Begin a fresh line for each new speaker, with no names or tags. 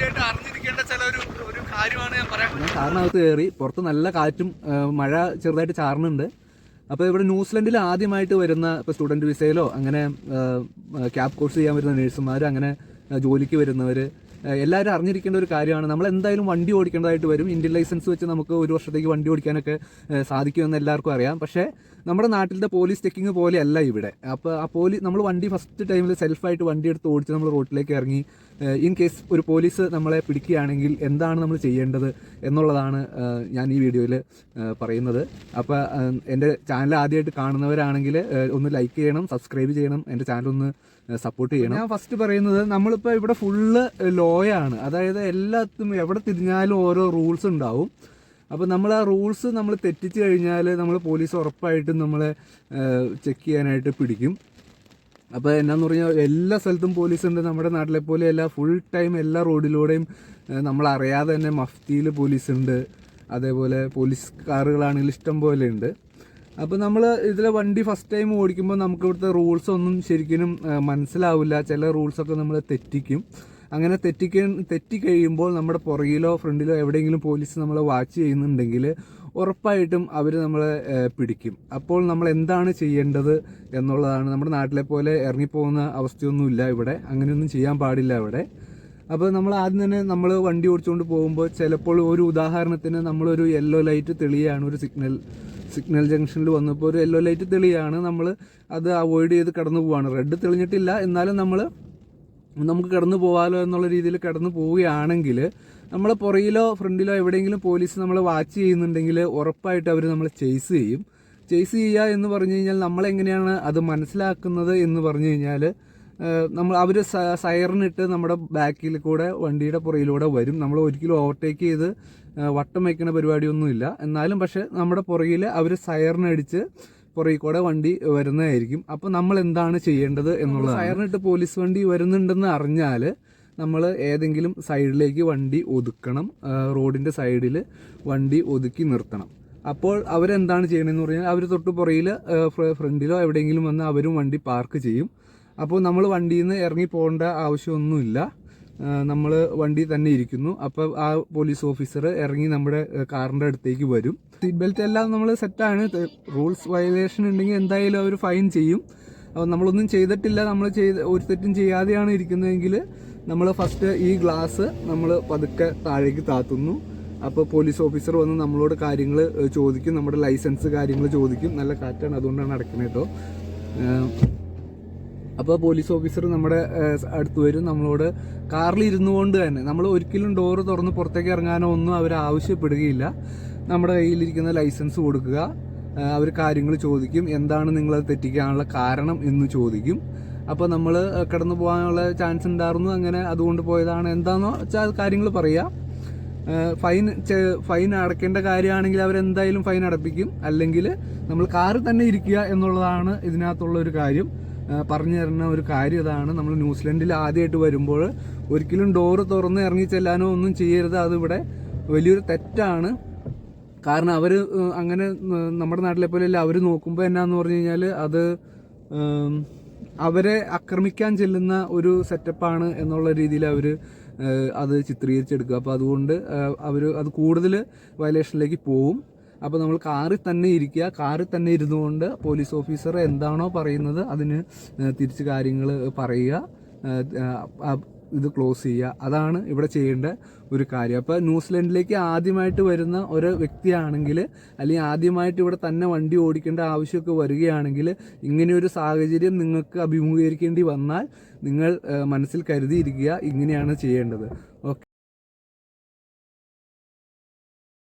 കൃത്യമായിട്ട് അറിഞ്ഞിരിക്കേണ്ട ചില ഒരു ഒരു കാര്യമാണ് ഞാൻ പറയാൻ കാറിനകത്ത് കയറി പുറത്ത് നല്ല കാറ്റും മഴ ചെറുതായിട്ട് ചാറുന്നുണ്ട്. അപ്പോൾ ഇവിടെ ന്യൂസിലൻഡിൽ ആദ്യമായിട്ട് വരുന്ന ഇപ്പോൾ സ്റ്റുഡന്റ് വിസയിലോ അങ്ങനെ ക്യാബ് കോഴ്സ് ചെയ്യാൻ വരുന്ന നേഴ്സുമാർ അങ്ങനെ ജോലിക്ക് വരുന്നവർ എല്ലാവരും അറിഞ്ഞിരിക്കേണ്ട ഒരു കാര്യമാണ്. നമ്മൾ എന്തായാലും വണ്ടി ഓടിക്കേണ്ടതായിട്ട് വരും. ഇന്ത്യൻ ലൈസൻസ് വെച്ച് നമുക്ക് ഒരു വർഷത്തേക്ക് വണ്ടി ഓടിക്കാനൊക്കെ സാധിക്കുമെന്ന് എല്ലാവർക്കും അറിയാം. പക്ഷേ നമ്മുടെ നാട്ടിലത്തെ പോലീസ് ചെക്കിങ് പോലെയല്ല ഇവിടെ. അപ്പോൾ ആ പോലീസ് നമ്മൾ വണ്ടി ഫസ്റ്റ് ടൈമിൽ സെൽഫായിട്ട് വണ്ടി എടുത്ത് ഓടിച്ച് നമ്മൾ റോഡിലേക്ക് ഇറങ്ങി ഇൻ കേസ് ഒരു പോലീസ് നമ്മളെ പിടിക്കുകയാണെങ്കിൽ എന്താണ് നമ്മൾ ചെയ്യേണ്ടത് എന്നുള്ളതാണ് ഞാൻ ഈ വീഡിയോയിൽ പറയുന്നത്. അപ്പോൾ എന്റെ ചാനൽ ആദ്യമായിട്ട് കാണുന്നവരാണെങ്കിൽ ഒന്ന് ലൈക്ക് ചെയ്യണം സബ്സ്ക്രൈബ് ചെയ്യണം എന്റെ ചാനൽ ഒന്ന് സപ്പോർട്ട് ചെയ്യണം. ഞാൻ ഫസ്റ്റ് പറയുന്നത് നമ്മളിപ്പോൾ ഇവിടെ ഫുള്ള് ലോയാണ് അതായത് എല്ലാത്തും എവിടെ തിരിഞ്ഞാലും ഓരോ റൂൾസ് ഉണ്ടാവും. അപ്പോൾ നമ്മൾ ആ റൂൾസ് നമ്മൾ തെറ്റിച്ച് കഴിഞ്ഞാൽ നമ്മൾ പോലീസ് ഉറപ്പായിട്ടും നമ്മളെ ചെക്ക് ചെയ്യാനായിട്ട് പിടിക്കും. അപ്പോൾ എന്നാന്ന് പറഞ്ഞാൽ എല്ലാ സ്ഥലത്തും പോലീസ് ഉണ്ട് നമ്മുടെ നാട്ടിലെ പോലെയല്ല ഫുൾ ടൈം എല്ലാ റോഡിലൂടെയും നമ്മൾ അറിയാതെ തന്നെ മഫ്തിയിൽ പോലീസ് ഉണ്ട് അതേപോലെ പോലീസ് കാറുകളാണെങ്കിൽ ഇഷ്ടം പോലെ ഉണ്ട്. അപ്പോൾ നമ്മൾ ഇതിലെ വണ്ടി ഫസ്റ്റ് ടൈം ഓടിക്കുമ്പോൾ നമുക്ക് ഇവിടുത്തെ റൂൾസ് ഒന്നും ശരിക്കും മനസ്സിലാവില്ല. ചില റൂൾസൊക്കെ നമ്മൾ തെറ്റിക്കും. അങ്ങനെ തെറ്റിക്ക തെറ്റി കഴിയുമ്പോൾ നമ്മുടെ പുറകിലോ ഫ്രണ്ടിലോ എവിടെയെങ്കിലും പോലീസ് നമ്മളെ വാച്ച് ചെയ്യുന്നുണ്ടെങ്കിൽ ഉറപ്പായിട്ടും അവർ നമ്മളെ പിടിക്കും. അപ്പോൾ നമ്മൾ എന്താണ് ചെയ്യേണ്ടത് എന്നുള്ളതാണ്. നമ്മുടെ നാട്ടിലെ പോലെ ഇറങ്ങിപ്പോകുന്ന അവസ്ഥയൊന്നുമില്ല ഇവിടെ. അങ്ങനെയൊന്നും ചെയ്യാൻ പാടില്ല ഇവിടെ. അപ്പോൾ നമ്മൾ ആദ്യം തന്നെ നമ്മൾ വണ്ടി ഓടിച്ചുകൊണ്ട് പോകുമ്പോൾ ചിലപ്പോൾ ഒരു ഉദാഹരണത്തിന് നമ്മളൊരു യെല്ലോ ലൈറ്റ് തെളിയാണ് ഒരു സിഗ്നൽ സിഗ്നൽ ജംഗ്ഷനിൽ വന്നപ്പോൾ ഒരു യെല്ലോ ലൈറ്റ് തെളിയാണ്. നമ്മൾ അത് അവോയ്ഡ് ചെയ്ത് കടന്നു പോവാണ്. റെഡ് തെളിഞ്ഞിട്ടില്ല. എന്നാലും നമ്മൾ നമുക്ക് കിടന്നു പോവാലോ എന്നുള്ള രീതിയിൽ കിടന്നു പോവുകയാണെങ്കിൽ നമ്മൾ പുറയിലോ ഫ്രണ്ടിലോ എവിടെയെങ്കിലും പോലീസ് നമ്മളെ വാച്ച് ചെയ്യുന്നുണ്ടെങ്കിൽ ഉറപ്പായിട്ട് അവർ നമ്മളെ ചേസ് ചെയ്യും. ചേസ് ചെയ്യുക എന്ന് പറഞ്ഞു കഴിഞ്ഞാൽ നമ്മളെങ്ങനെയാണ് അത് മനസ്സിലാക്കുന്നത് എന്ന് പറഞ്ഞു കഴിഞ്ഞാൽ നമ്മൾ അവർ സയറിനിട്ട് നമ്മുടെ ബാക്കിൽ കൂടെ വണ്ടിയുടെ പുറയിലൂടെ വരും. നമ്മൾ ഒരിക്കലും ഓവർടേക്ക് ചെയ്ത് വട്ടം വയ്ക്കുന്ന പരിപാടിയൊന്നുമില്ല. എന്നാലും പക്ഷേ നമ്മുടെ പുറകിൽ അവർ സയറിനടിച്ച് പുറകിൽ കൂടെ വണ്ടി വരുന്നതായിരിക്കും. അപ്പോൾ നമ്മൾ എന്താണ് ചെയ്യേണ്ടത് എന്നുള്ളത് സയറിനിട്ട് പോലീസ് വണ്ടി വരുന്നുണ്ടെന്ന് അറിഞ്ഞാൽ നമ്മൾ ഏതെങ്കിലും സൈഡിലേക്ക് വണ്ടി ഒതുക്കണം. റോഡിന്റെ റോഡിന്റെ സൈഡിൽ വണ്ടി ഒതുക്കി നിർത്തണം. അപ്പോൾ അവരെന്താണ് ചെയ്യണമെന്ന് പറഞ്ഞാൽ അവർ തൊട്ട് പുറയിൽ ഫ്രണ്ടിലോ എവിടെയെങ്കിലും വന്ന് അവരും വണ്ടി പാർക്ക് ചെയ്യും. അപ്പോൾ നമ്മൾ വണ്ടിയിൽ നിന്ന് ഇറങ്ങി പോകേണ്ട ആവശ്യമൊന്നുമില്ല. നമ്മൾ വണ്ടി തന്നെ ഇരിക്കുന്നു. അപ്പോൾ ആ പോലീസ് ഓഫീസർ ഇറങ്ങി നമ്മുടെ കാറിന്റെ അടുത്തേക്ക് വരും. സീറ്റ് ബെൽറ്റ് എല്ലാം നമ്മൾ സെറ്റാണ് റൂൾസ് വയലേഷൻ ഉണ്ടെങ്കിൽ എന്തായാലും അവർ ഫൈൻ ചെയ്യും. അപ്പോൾ നമ്മളൊന്നും ചെയ്തിട്ടില്ല. നമ്മൾ ചെയ്ത് ഒരു തെറ്റും ചെയ്യാതെയാണ് ഇരിക്കുന്നതെങ്കിൽ നമ്മൾ ഫസ്റ്റ് ഈ ഗ്ലാസ് നമ്മൾ പതുക്കെ താഴേക്ക് താത്തുന്നു. അപ്പോൾ പോലീസ് ഓഫീസർ വന്ന് നമ്മളോട് കാര്യങ്ങൾ ചോദിക്കും. നമ്മുടെ ലൈസൻസ് കാര്യങ്ങൾ ചോദിക്കും. നല്ല കാറ്റാണ് അതുകൊണ്ടാണ് അടക്കുന്നത് കേട്ടോ അപ്പോൾ പോലീസ് ഓഫീസർ നമ്മുടെ അടുത്ത് വരും നമ്മളോട്. കാറിൽ ഇരുന്നു കൊണ്ട് തന്നെ നമ്മൾ ഒരിക്കലും ഡോറ് തുറന്ന് പുറത്തേക്ക് ഇറങ്ങാനോ ഒന്നും അവർ ആവശ്യപ്പെടുകയില്ല. നമ്മുടെ കയ്യിലിരിക്കുന്ന ലൈസൻസ് കൊടുക്കുക. അവർ കാര്യങ്ങൾ ചോദിക്കും. എന്താണ് നിങ്ങൾ തെറ്റിക്കാനുള്ള കാരണം എന്ന് ചോദിക്കും. അപ്പോൾ നമ്മൾ കടന്നു പോകാനുള്ള ചാൻസ് ഉണ്ടായിരുന്നു. അങ്ങനെ അതുകൊണ്ട് പോയതാണ്. എന്താണെന്നോ വെച്ചാൽ കാര്യങ്ങൾ പറയാം. ഫൈൻ ഫൈൻ അടയ്ക്കേണ്ട കാര്യമാണെങ്കിൽ അവരെന്തായാലും ഫൈൻ അടപ്പിക്കും. അല്ലെങ്കിൽ നമ്മൾ കാറിൽ തന്നെ ഇരിക്കുക എന്നുള്ളതാണ് ഇതിനകത്തുള്ള ഒരു കാര്യം. പറഞ്ഞു തരുന്ന ഒരു കാര്യം ഇതാണ്. നമ്മൾ ന്യൂസിലൻഡിൽ ആദ്യമായിട്ട് വരുമ്പോൾ ഒരിക്കലും ഡോറ് തുറന്ന് ഇറങ്ങി ചെല്ലാനോ ഒന്നും ചെയ്യരുത്. അതിവിടെ വലിയൊരു തെറ്റാണ്. കാരണം അവർ അങ്ങനെ നമ്മുടെ നാട്ടിലെ പോലെയല്ല അവർ നോക്കുമ്പോൾ എന്നാന്ന് പറഞ്ഞു കഴിഞ്ഞാൽ അത് അവരെ ആക്രമിക്കാൻ ചെല്ലുന്ന ഒരു സെറ്റപ്പാണ് എന്നുള്ള രീതിയിൽ അവർ അത് ചിത്രീകരിച്ചെടുക്കുക. അപ്പോൾ അതുകൊണ്ട് അവർ അത് കൂടുതൽ വയലേഷനിലേക്ക് പോവും. അപ്പോൾ നമ്മൾ കാറിൽ തന്നെ ഇരിക്കുക. കാറിൽ തന്നെ ഇരുന്നുകൊണ്ട് പോലീസ് ഓഫീസർ എന്താണോ പറയുന്നത് അതിന് തിരിച്ച് കാര്യങ്ങൾ പറയുക. ഇത് ക്ലോസ് ചെയ്യുക. അതാണ് ഇവിടെ ചെയ്യേണ്ട ഒരു കാര്യം. അപ്പോൾ ന്യൂസിലൻഡിലേക്ക് ആദ്യമായിട്ട് വരുന്ന ഒരു വ്യക്തിയാണെങ്കിൽ അല്ലെങ്കിൽ ആദ്യമായിട്ട് ഇവിടെ തന്നെ വണ്ടി ഓടിക്കേണ്ട ആവശ്യമൊക്കെ വരികയാണെങ്കിൽ ഇങ്ങനെയൊരു സാഹചര്യം നിങ്ങൾക്ക് അഭിമുഖീകരിക്കേണ്ടി വന്നാൽ നിങ്ങൾ മനസ്സിൽ കരുതിയിരിക്കുക. ഇങ്ങനെയാണ് ചെയ്യേണ്ടത്. ഓക്കെ.